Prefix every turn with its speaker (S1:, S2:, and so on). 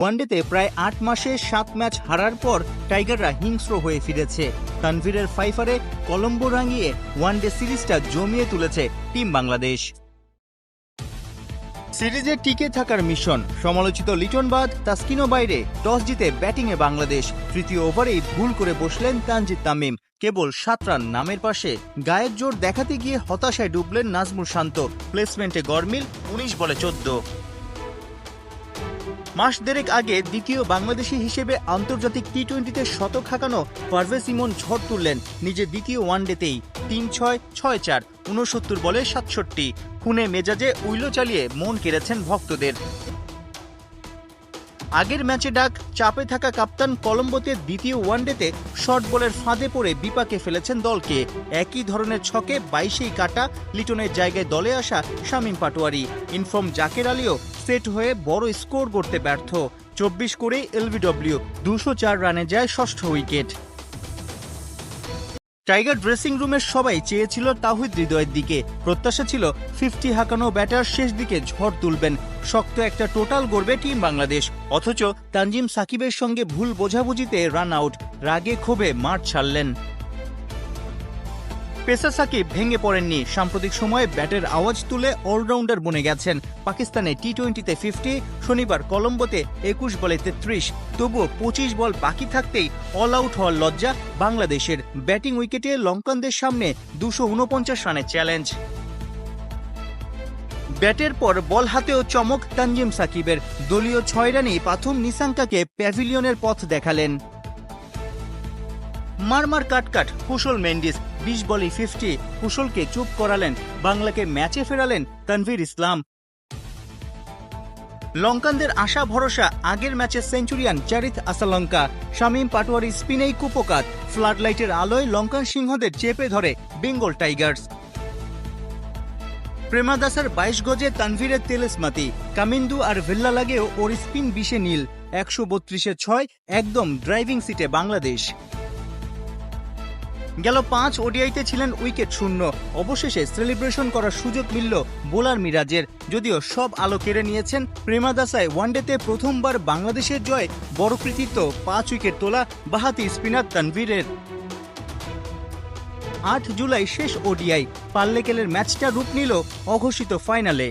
S1: ওয়ানডেতে প্রায় আট মাসে সাত ম্যাচ হারার পর টাইগাররা হিংস্র হয়ে ফিরেছে। তানভীরের ফাইফারে কলম্বো রাঙিয়ে ওয়ানডে সিরিজটা জমিয়ে তুলেছে টিম বাংলাদেশ। সিরিজে টিকে থাকার মিশন, সমালোচিত লিটন বাদ তাস্কিনো বাইরে, টস জিতে ব্যাটিংয়ে বাংলাদেশ। তৃতীয় ওভারেই ভুল করে বসলেন তানজিদ তামিম, কেবল সাত রান নামের পাশে। গায়ের জোর দেখাতে গিয়ে হতাশায় ডুবলেন নাজমুল শান্ত, প্লেসমেন্টে গরমিল উনিশ বলে চোদ্দ। মাস দেড়েক আগে দ্বিতীয় বাংলাদেশি হিসেবে আন্তর্জাতিক টি টোয়েন্টিতে শতক হাঁকানো পারভেজ ইমন ঝড় তুললেন নিজের দ্বিতীয় ওয়ানডেতেই তিন ছয় ছয় চার উনসত্তর বলে সাতষট্টি। খুনে মেজাজে উইলো চালিয়ে মন কেড়েছেন ভক্তদের। আগের ম্যাচে ডাক, চাপে থাকা কাপ্তান কলম্বোতে দ্বিতীয় ওয়ানডেতে শর্ট বলের ফাঁদে পড়ে বিপাকে ফেলেছেন দলকে। একই ধরনের ছকে বাইশেই কাটা লিটনের জায়গায় দলে আসা শামীম পাটোয়ারি। ইনফর্ম জাকের আলীও সেট হয়ে বড় স্কোর করতে ব্যর্থ। চব্বিশ করে এলবিডব্লিউ, দুশো চার রানে যায় ষষ্ঠ উইকেট। টাইগার ড্রেসিং রুমের সবাই চেয়েছিল তাহিদ হৃদয়ের দিকে। প্রত্যাশা ছিল ফিফটি হাঁকানো ব্যাটার শেষ দিকে ঝড় তুলবেন। শক্ত একটা টোটাল গড়বে টিম বাংলাদেশ। অথচ তানজিম সাকিবের সঙ্গে ভুল বোঝাবুঝিতে রান আউট, রাগে ক্ষোভে মাঠ ছাড়লেন। পেসা সাকিব ভেঙে পড়েননি। সাম্প্রতিক সময়ে ব্যাটের আওয়াজ তুলে অলরাউন্ডার বনে গেছেন। পাকিস্তানে টি টোয়েন্টিতে ফিফটি শনিবার কলম্বোতে একুশ বলে তেত্রিশ। তবুও পঁচিশ বল বাকি থাকতেই অল আউট হওয়ার লজ্জা বাংলাদেশের। ব্যাটিং উইকেটে লঙ্কানদের সামনে দুশো উনপঞ্চাশ রানের চ্যালেঞ্জ ব্যাটের পর বল হাতেও চমক তানজিম সাকিবের। দলীয় ছয় রানেই প্রথম নিসাঙ্কাকে প্যাভিলিয়নের পথ দেখালেন। মারমার কাটকাট কুশল মেন্ডিস, বিশ বলে ফিফটি কুশলকে চুপ করালেন, বাংলাকে ম্যাচে ফেরালেন তানভীর ইসলাম। লঙ্কানদের আশা ভরসা, আগের ম্যাচে সেঞ্চুরিয়ান চারিত আসালঙ্কা, শামীম পাটোয়ারি স্পিনেই কুপকাত ফ্লাড লাইটের আলোয় লঙ্কান সিংহদের চেপে ধরে বেঙ্গল টাইগার্স। প্রেমাদাসার বাইশ গজে তানভীরের তেলেসমাতি, কামিন্দু আর ভেল্লা লাগেও ওর স্পিন বিশে নীল, একশো বত্রিশে ছয়, একদম ড্রাইভিং সিটে বাংলাদেশ। গেল পাঁচ ওডিআইতে ছিলেন উইকেট শূন্য। অবশেষে সেলিব্রেশন করার সুযোগ মিলল বোলার মিরাজের। যদিও সব আলো কেড়ে নিয়েছেন প্রেমাদাসায় ওয়ানডেতে প্রথমবার বাংলাদেশের জয় বড় কৃতিত্ব, পাঁচ উইকেট তোলা বাহাতি স্পিনার তানভীরের। আট জুলাই শেষ ওডিআই। পাল্লেকেলের ম্যাচটা রূপ নিল অঘোষিত ফাইনালে।